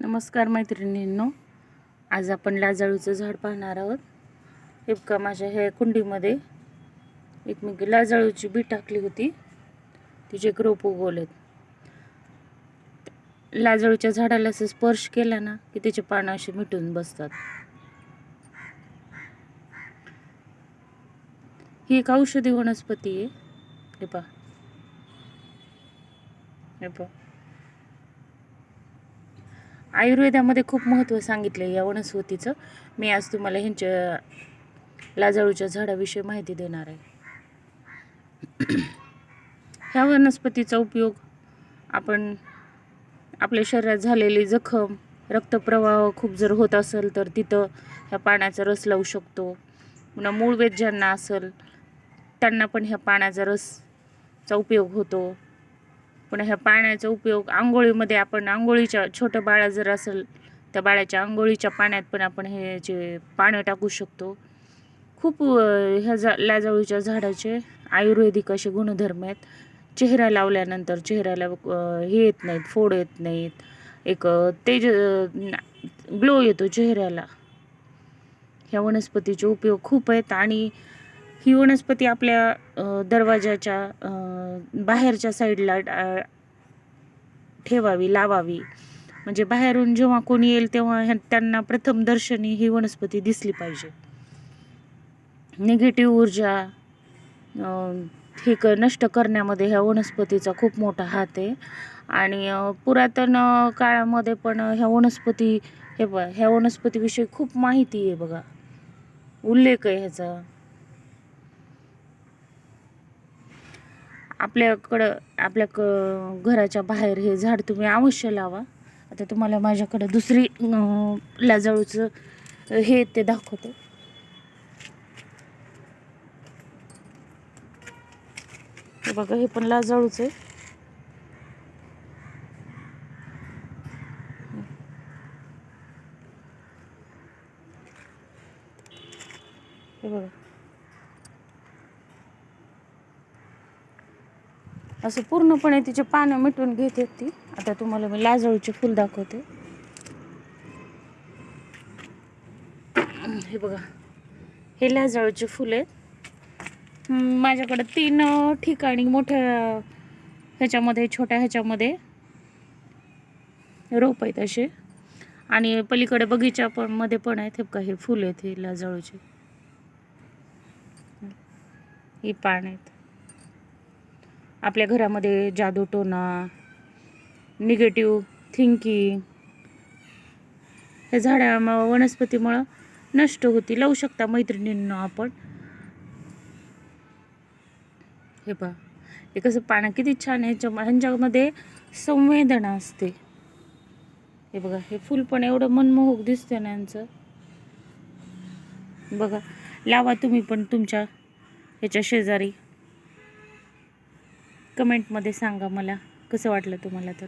नमस्कार मैत्रिणींनो. आज आपण लाजाळूचं झाड पाहणार आहोत. हे माझ्या ह्या कुंडीमध्ये एक मी लाजाळूची बी टाकली होती. तिचे एक रोप उगवलेत. लाजाळूच्या झाडाला असं स्पर्श केला ना की त्याचे पानं असे मिटून बसतात. ही एक औषधी वनस्पती आहे. हे पहा. हे पहा. आयुर्वेदामध्ये खूप महत्त्व सांगितलं आहे या वनस्पतीचं. मी आज तुम्हाला ह्यांच्या लाजाळूच्या झाडाविषयी माहिती देणार आहे. ह्या वनस्पतीचा उपयोग आपण आपल्या शरीरात झालेली जखम रक्तप्रवाह खूप जर होत असेल तर तिथं ह्या पाण्याचा रस लावू शकतो. पुन्हा मूळवेद ज्यांना असेल त्यांना पण ह्या पाण्याचा रसचा उपयोग होतो. पुन्हा ह्या पाण्याचा उपयोग आंघोळीमध्ये आपण आंघोळीच्या छोटं बाळा जर असेल त्या बाळाच्या आंघोळीच्या पाण्यात पण आपण हे जे पाणी टाकू शकतो. खूप ह्या जा लाजाळूच्या झाडाचे आयुर्वेदिक असे गुणधर्म आहेत. चेहरा लावल्यानंतर चेहऱ्याला हे येत नाहीत फोड येत नाहीत. एक तेज ग्लो येतो चेहऱ्याला. ह्या वनस्पतीचे उपयोग खूप आहेत आणि ही वनस्पती आपल्या दरवाजाच्या बाहेरच्या साईडला ठेवावी लावावी. म्हणजे बाहेरून जेव्हा कोणी येईल तेव्हा ह्या- त्यांना प्रथम दर्शनी ही वनस्पती दिसली पाहिजे. निगेटिव्ह ऊर्जा हे क नष्ट करण्यामध्ये ह्या वनस्पतीचा खूप मोठा हात आहे. आणि पुरातन काळामध्ये पण ह्या वनस्पती हे ब ह्या वनस्पतीविषयी खूप माहिती आहे बघा. उल्लेख आहे ह्याचा. आपल्याकडं आपल्या क घराच्या बाहेर हे झाड तुम्ही अवश्य लावा. आता तुम्हाला माझ्याकडं दुसरी लाजाळूचं हे ते दाखवते. बघा हे पण लाजाळूच आहे. हे बघा. असं पूर्णपणे तिचे पानं मिटून घेते ती आता तुम्हाला मी लाजळूचे फुल दाखवते. हे बघा. हे लाजळूचे फुल आहेत. माझ्याकडं तीन ठिकाणी मोठ्या ह्याच्यामध्ये छोट्या ह्याच्यामध्ये रोप आहेत असे. आणि पलीकडे बगीचा पण मध्ये पण आहेत. हे बघा हे फुल आहेत हे लाजळूचे. ही पान आहेत. आपल्या घरामध्ये जादूटोना निगेटिव्ह थिंकिंग हे झाडा वनस्पतीमुळं नष्ट होती. लावू शकता मैत्रिणींना आपण. हे पहा. हे कसं पानं किती छान याच्या ह्याच्या ह्यांच्यामध्ये संवेदना असते. हे बघा हे फुल पण एवढं मनमोहक दिसते ना यांचं. बघा लावा तुम्ही पण तुमच्या ह्याच्या शेजारी. कमेंटमध्ये सांगा मला. कसं वाटलं तुम्हाला तर?